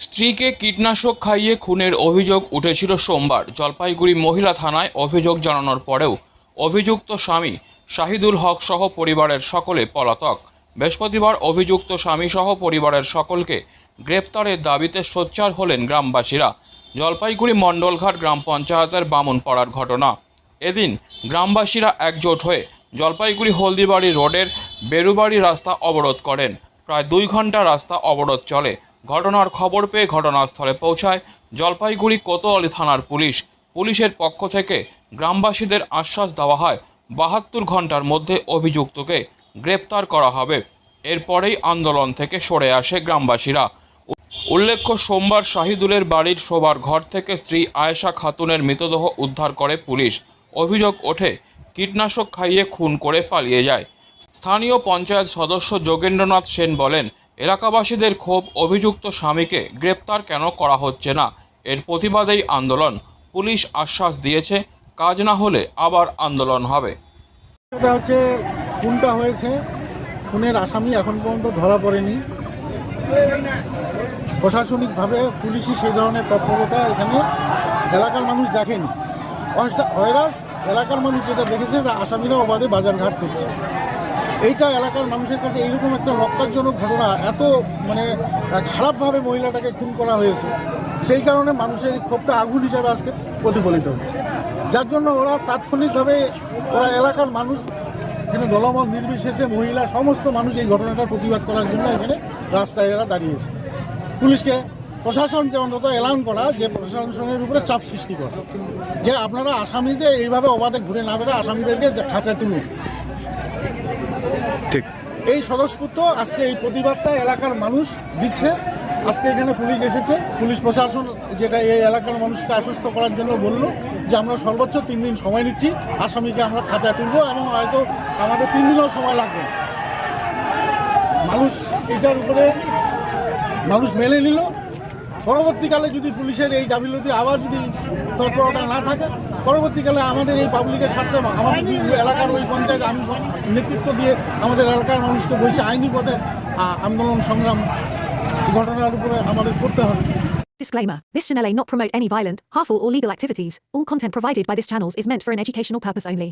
স্ত্রীকে কীটনাশক খাইয়ে খুনের অভিযোগ উঠেছিল সোমবার। জলপাইগুড়ি মহিলা থানায় অভিযোগ জানানোর পরেও অভিযুক্ত স্বামী শাহিদুল হক সহ পরিবারের সকলে পলাতক। বৃহস্পতিবার অভিযুক্ত স্বামী সহ পরিবারের সকলকে গ্রেপ্তারের দাবিতে সোচ্চার হলেন গ্রামবাসীরা। জলপাইগুড়ি মণ্ডলঘাট গ্রাম পঞ্চায়েতের বামুন বামুনপাড়ার ঘটনা। এদিন গ্রামবাসীরা একজোট হয়ে জলপাইগুড়ি হলদিবাড়ি রোডের বেরুবাড়ি রাস্তা অবরোধ করেন। প্রায় দুই ঘণ্টা রাস্তা অবরোধ চলে। ঘটনার খবর পেয়ে ঘটনাস্থলে পৌঁছায় জলপাইগুড়ি কোতোয়ালি থানার পুলিশ। পুলিশের পক্ষ থেকে গ্রামবাসীদের আশ্বাস দেওয়া হয়, বাহাত্তর ঘণ্টার মধ্যে অভিযুক্তকে গ্রেপ্তার করা হবে। এরপরেই আন্দোলন থেকে সরে আসে গ্রামবাসীরা। উল্লেখ্য, সোমবার শাহিদুলের বাড়ির শোবার ঘর থেকে স্ত্রী আয়েশা খাতুনের মৃতদেহ উদ্ধার করে পুলিশ। অভিযোগ ওঠে, কীটনাশক খাইয়ে খুন করে পালিয়ে যায়। স্থানীয় পঞ্চায়েত সদস্য যোগেন্দ্রনাথ সেন বলেন এলাকাবাসীদের ক্ষোভ অভিযুক্ত স্বামীকে গ্রেপ্তার কেন করা হচ্ছে না? এর প্রতিবাদেই আন্দোলন। পুলিশ আশ্বাস দিয়েছে, কাজ না হলে আবার আন্দোলন হবে। এটা হচ্ছে খুনটা হয়েছে। খুনের আসামি এখন পর্যন্ত ধরা পড়েনি। প্রশাসনিকভাবে পুলিশই সেই ধরনের তৎপরতা এখানে এলাকার মানুষ দেখেনি। হয়রাস এলাকার মানুষ যেটা দেখেছে যে আসামিরা অবাধে বাজারঘাট করছে। এইটা এলাকার মানুষের কাছে এইরকম একটা লক্ষ্যজনক ঘটনা, এত মানে খারাপভাবে মহিলাটাকে খুন করা হয়েছে। সেই কারণে মানুষের এই ক্ষোভটা আগুন হিসাবে আজকে প্রতিফলিত হচ্ছে। যার জন্য ওরা তাৎক্ষণিকভাবে, ওরা এলাকার মানুষ, এখানে দলমত নির্বিশেষে মহিলা, সমস্ত মানুষ এই ঘটনাটার প্রতিবাদ করার জন্য এখানে রাস্তায় এরা দাঁড়িয়েছে। পুলিশকে, প্রশাসনকে অন্তত এলান করা যে প্রশাসনের উপরে চাপ সৃষ্টি করা। যে আপনারা আসামিদের এইভাবে অবাধে ঘুরে না বেড়ে আসামিদেরকে খাঁচায় তুলুন। ঠিক। এই স্বতঃস্ফূর্ত আজকে এই প্রতিবাদটা এলাকার মানুষ দিচ্ছে। আজকে এখানে পুলিশ এসেছে। পুলিশ প্রশাসন যেটা এই এলাকার মানুষকে আশ্বস্ত করার জন্য বলল যে আমরা সর্বোচ্চ তিন দিন সময় নিচ্ছি। আসামিকে আমরা খাঁচায় তুলবো এবং হয়তো আমাদের তিন দিনও সময় লাগবে। মানুষ এটার উপরে মানুষ মেলে নিল। পরবর্তীকালে যদি পুলিশের এই গাফিলতি আবার যদি তৎপরতা না থাকে পরবর্তীকালে আমাদের এই পাবলিকের স্বার্থে আমাদের এলাকার ওই পঞ্চায়েত আমি নেতৃত্ব দিয়ে আমাদের এলাকার মানুষকে বলছে আইনি পথে আন্দোলন সংগ্রাম ঘটনার উপরে আমাদের করতে হবে Disclaimer This channel may not promote any violent, harmful, or legal activities. All content provided by this channel is meant for an educational purpose only.